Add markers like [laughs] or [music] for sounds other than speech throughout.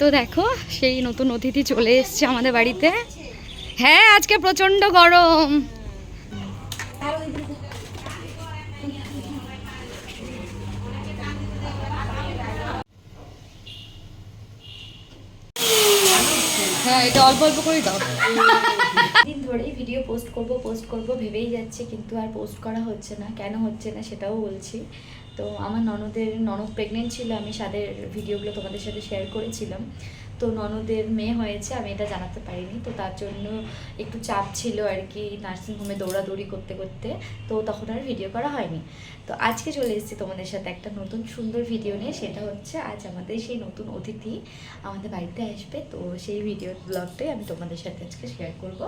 তো দেখো, সেই নতুন অতিথি চলে এসছে আমাদের বাড়িতে। হ্যাঁ আজকে প্রচণ্ড গরম। হ্যাঁ এটা অল্প অল্প করেই দাও। দিন ধরেই ভিডিও পোস্ট করব পোস্ট করব, ভেবেই যাচ্ছি কিন্তু আর পোস্ট করা হচ্ছে না, কেন হচ্ছে না সেটাও বলছি। তো আমার ননদের, ননদ প্রেগনেন্ট ছিল, আমি সাদের ভিডিওগুলো তোমাদের সাথে শেয়ার করেছিলাম। তো ননদের মেয়ে হয়েছে, আমি এটা জানাতে পারিনি। তো তার জন্য একটু চাপ ছিল আর কি নার্সিংহোমে দৌড়াদৌড়ি করতে করতে। তো তখন আর ভিডিও করা হয়নি। তো আজকে চলে এসেছি তোমাদের সাথে একটা নতুন সুন্দর ভিডিও নিয়ে। সেটা হচ্ছে আজ আমাদের সেই নতুন অতিথি আমাদের বাড়িতে আসবে। তো সেই ভিডিও ব্লগটাই আমি তোমাদের সাথে আজকে শেয়ার করব।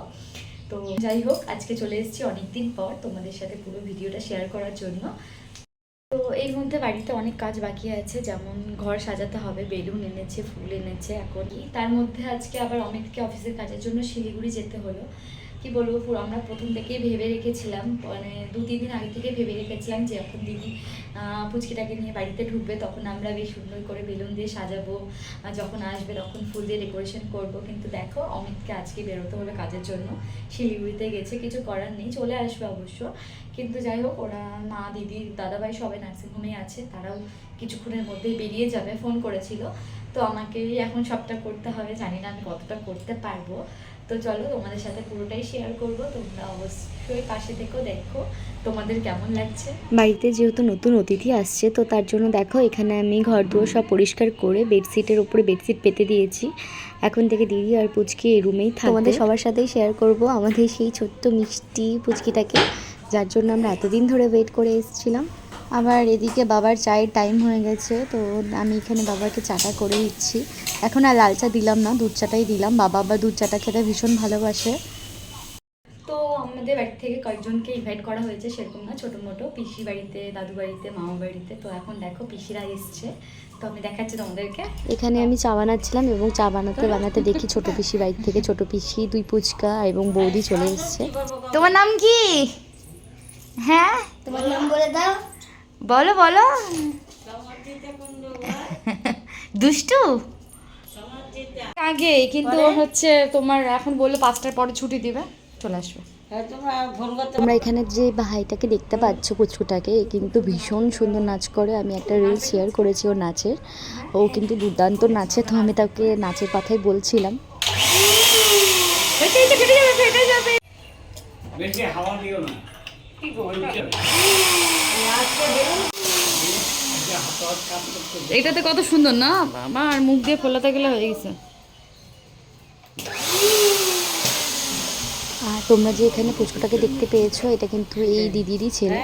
তো যাই হোক, আজকে চলে এসেছি অনেকদিন পর তোমাদের সাথে পুরো ভিডিওটা শেয়ার করার জন্য। এর মধ্যে বাড়িতে অনেক কাজ বাকি আছে, যেমন ঘর সাজাতে হবে, বেলুন এনেছে, ফুল এনেছে, এখন। তার মধ্যে আজকে আবার অমিতকে অফিসের কাজের জন্য শিলিগুড়ি যেতে হলো। কি বলব পুরো আমরা প্রথম থেকেই ভেবে রেখেছিলাম মানে দু, তিন দিন আগে থেকে ভেবে রেখেছিলাম যে এখন দিদি পুচকিটাকে নিয়ে বাড়িতে ঢুকবে তখন আমরা বেশ সুন্দর করে বেলুন দিয়ে সাজাবো যখন আসবে তখন ফুল দিয়ে ডেকোরেশন করব। কিন্তু দেখো, অমিতকে আজকে বেরোতে হবে কাজের জন্য শিলিগুড়িতে গেছে, কিছু করার নেই, চলে আসবে অবশ্য। কিন্তু যাই হোক, ওরা মা, দিদি, দাদাভাই সবাই নার্সিংহোমেই আছে, তারাও কিছুক্ষণের মধ্যেই বেরিয়ে যাবে, ফোন করেছিল। তো আমাকেই এখন সবটা করতে হবে, জানি না আমি কতটা করতে পারব। তো চলো তোমাদের সাথে পুরোটাই শেয়ার করব। তোমরা অবশ্যই পাশে থেকেও দেখো তোমাদের কেমন লাগছে। বাড়িতে যেহেতু নতুন অতিথি আসছে তো তার জন্য দেখো এখানে আমি ঘর দুয়ার সব পরিষ্কার করে বেডশিটের উপরে বেডশিট পেতে দিয়েছি। এখন থেকে দিদি আর পুচকি এই রুমেই থাকবে। তোমাদের সবার সাথেই শেয়ার করব আমাদের সেই ছোট্ট মিষ্টি পুচকিটাকে যার জন্য আমরা এতদিন ধরে ওয়েট করে এসেছিলাম। আবার এদিকে বাবার চায়ের টাইম হয়ে গেছে তো আমি এখানে বাবাকে চাটা করে দিচ্ছি। এখন আর লাল চা দিলাম না দুধ চাটাই দিলাম। বাবা আবার দুধ চাটা খেতে ভীষণ ভালোবাসে। তো আমাদের বাড়ি থেকে কয়েকজনকে ইনভাইট করা হয়েছে সেরকম না ছোটো মোটো। পিসি বাড়িতে দাদু বাড়িতে মামা বাড়িতে। তো এখন দেখো পিসিরা এসছে। তো আমি দেখাচ্ছি তোমাদেরকে। এখানে আমি চা বানাচ্ছিলাম এবং চা বানাতে বানাতে দেখি ছোট পিসি বাড়ি থেকে ছোট পিসি দুই পুচকা এবং বৌদি চলে এসছে। তোমার নাম কি? হ্যাঁ? তোমার নাম বলে দাও। বলো বলো। দুষ্টু? আগে কিন্তু হচ্ছে তোমার এখন বলল পাঁচটার পরে ছুটি দিবে চলে আসবে। তোমরা এখানে যে ভাইটাকে দেখতে পাচ্ছ পুচকুটাকে কিন্তু ভীষণ সুন্দর নাচ করে। আমি একটা রিল শেয়ার করেছি ওর নাচের। ও কিন্তু দুর্দান্ত নাচে তো আমি তাকে নাচের কথাই বলছিলাম। হাওয়া দিও না। এটাতে কত সুন্দর না? আমার মুখ দিয়ে ফোলাতে গেলে হয়ে গেছে। আর তোমরা যে এখানে পুচকুটাকে দেখতে পেয়েছ এটা কিন্তু এই দিদিরই ছেলে।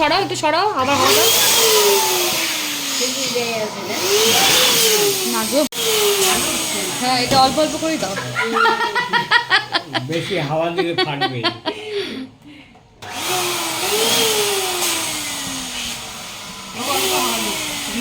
সরাও একটু সরাও আবার গো। হ্যাঁ এটা অল্প অল্প করেই দাও। বেশি হাওয়া দিলে ফাটবে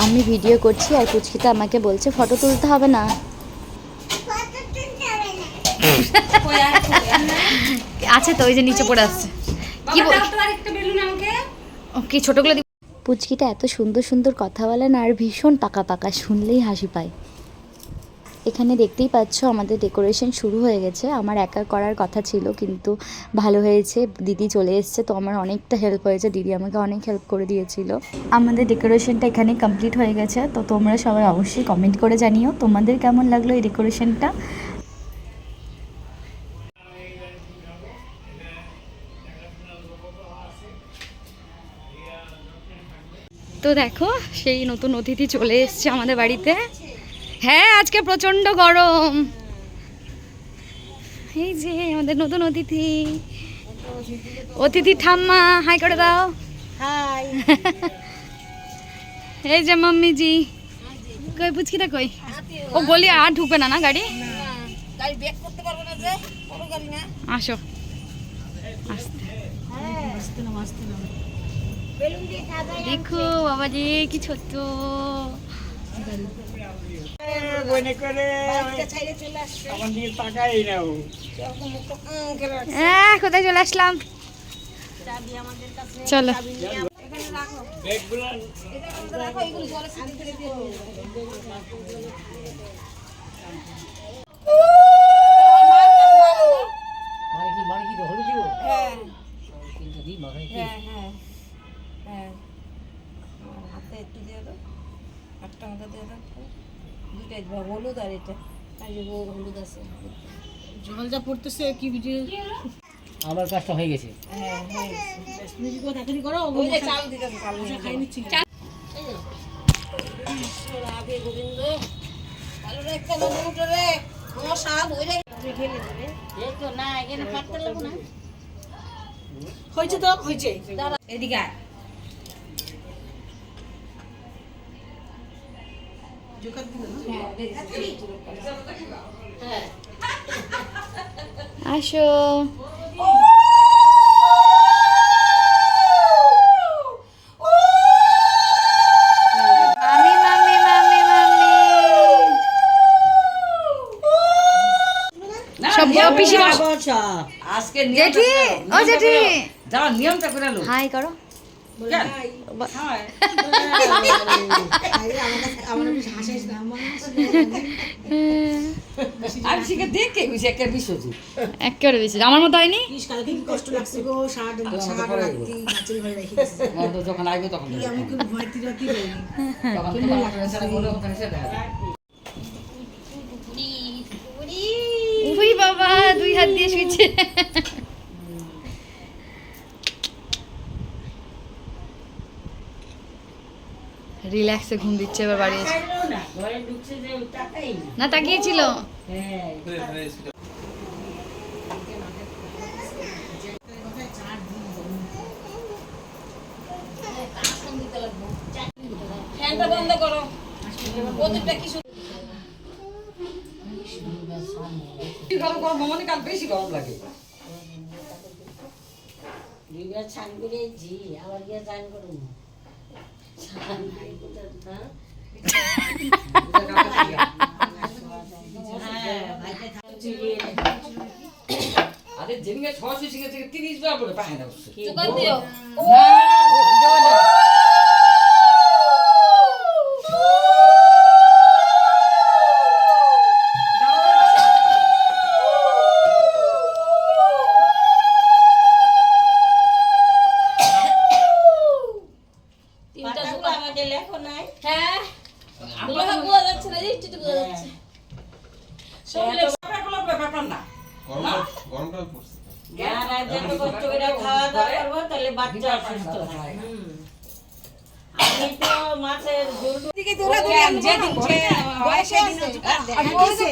আমি ভিডিও করছি আর পুচকিটা আমাকে বলছে ফটো তুলতে হবে না। আছে তো ওই যে নিচে পড়ে আসছে কি বল ও, কি ছোটগুলো পুচকিটা এত সুন্দর সুন্দর কথা বলে না আর ভীষণ পাকা পাকা শুনলেই হাসি পায়। এখানে দেখতেই পাচ্ছ আমাদের ডেকোরেশন শুরু হয়ে গেছে। আমার একা করার কথা ছিল, কিন্তু ভালো হয়েছে। দিদি চলে এসেছে, তো আমার অনেকটা হেল্প হয়েছে। দিদি আমাকে অনেক হেল্প করে দিয়েছিল। আমাদের ডেকোরেশনটা এখানে কমপ্লিট হয়ে গেছে, তো তোমরা সবাই অবশ্যই কমেন্ট করে জানিও। তোমাদের কেমন লাগল এই ডেকোরেশনটা তো দেখো, সেই নতুন অতিথি চলে এসছে আমাদের বাড়িতে। হ্যাঁ আজকে প্রচণ্ড গরম। এই যে আমাদের নতুন অতিথি। অতিথি ঠাম্মা হাই করে দাও। হাই। [laughs] এই যে মাম্মি জি কই পুচকিটা কই? ও গলি আর ঢুকবে না না গাড়ি? আসো। দেখো বাবা যে কি ছোট্ট। মনে করে আমার দিকে তাকাই না ও হ্যাঁ কোথায় চলে আসলাম? চলো। ব্যাগগুলো মানে কি মানে কি তো হলুদ দিব হ্যাঁ কিন্তু দিই মাখাই কি হ্যাঁ হ্যাঁ হ্যাঁ আমার হাতে একটু দিয়ে দাও হাতটা মতো দিয়ে দাও দুইটাই দিবা হলুদ আর এটা। আর যে হলুদ আছে। জল যা পড়তেছে কি ভিডিও আমার কাজটা হয়ে গেছে। হ্যাঁ হ্যাঁ তুমি কি কথা করো? ওই যে চাল দিতেছে চাল খাই নিচ্ছি। রাধে গোবিন্দ ভালো রে একটা উঠে রে? আমার স্বাদ হয়ে রে ঢেলে দেবে এই তো না এখানে পাততে লাগবো না? হয়েছে? তো হয়েছে। এদিকে আয়। আসো। সব বড় পিসি আজকে জেঠি ও জেঠি। যা নিয়মটা করে লো হাই করো। শিখে [laughs] দেখে বুঝি একটা বিশ্বজি একেবারে বেশি আমার মতো হয়নি? কালকে কি কষ্ট লাগছে গো শার্ট শার্ট রাখতে নাচের ঘরে রেখে দিয়েছে। যখন আসবে তখন আমি খুব ভয়তি রাতি রইনি তখন তোমার সারা বলে কথা সেটা উই বাবা দুই হাত দিয়ে শুয়েছে রিল্যাক্সে ঘুম দিচ্ছে এবার বাড়ি এসে। না তাকিয়েছিল। হ্যাঁ। ফ্যানটা বন্ধ করো। কি গরম গরম মানে কাল বেশি গরম লাগে। দুইবার ছান করেছি আবার গিয়ে চান করুন আরে যেদিকে ছশো শিখে থেকে তিরিশ বার বলে পায় না দাওয়া করব তাহলে বাচ্চা অসুস্থ হয় আমি তো মাছের যেদিন হয় সেদিন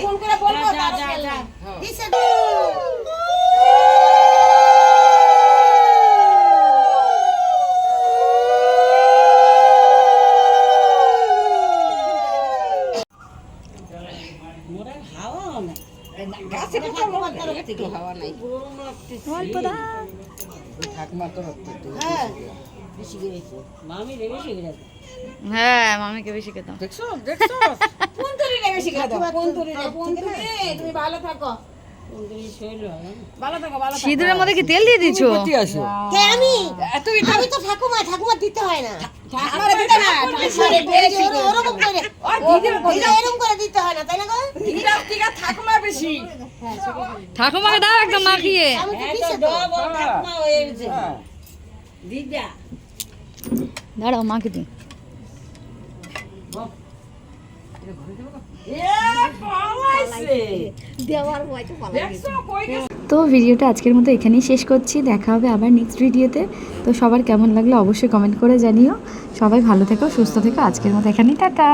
ফোন করে বলব ঠাকুমা তো মামি রে বেশি করে হ্যাঁ মামিকে বেশি খেতাম দেখছ? দেখছ? [laughs] কোন তুলি রে বেশি খেতাম কোন ফোন তুলি রে ফোন তুলি তুমি ভালো থাকো। সিঁদুরের মধ্যে কি তেল দিয়ে দিছো কি আমি? আমি তো ঠাকুমা ঠাকুমা দিতে হয় না। ঠাকুমা দিতে না ওরকম করে। দিদা এরকম করে দিতে হয় না তাই না গো? দিদা টিকা ঠাকুমা বেশি? ঠাকুমাকে দাও একদম মাখিয়ে। তো ঠাকুমা হয়ে দিদা। দাঁড়াও মাকে দিই। তো ভিডিওটা আজকের মতো এখানেই শেষ করছি। দেখা হবে আবার নেক্সট ভিডিওতে তো সবার কেমন লাগল অবশ্যই কমেন্ট করে জানিও। সবাই ভালো থেকো সুস্থ থেকো। আজকের মতো এখানেই টাটা।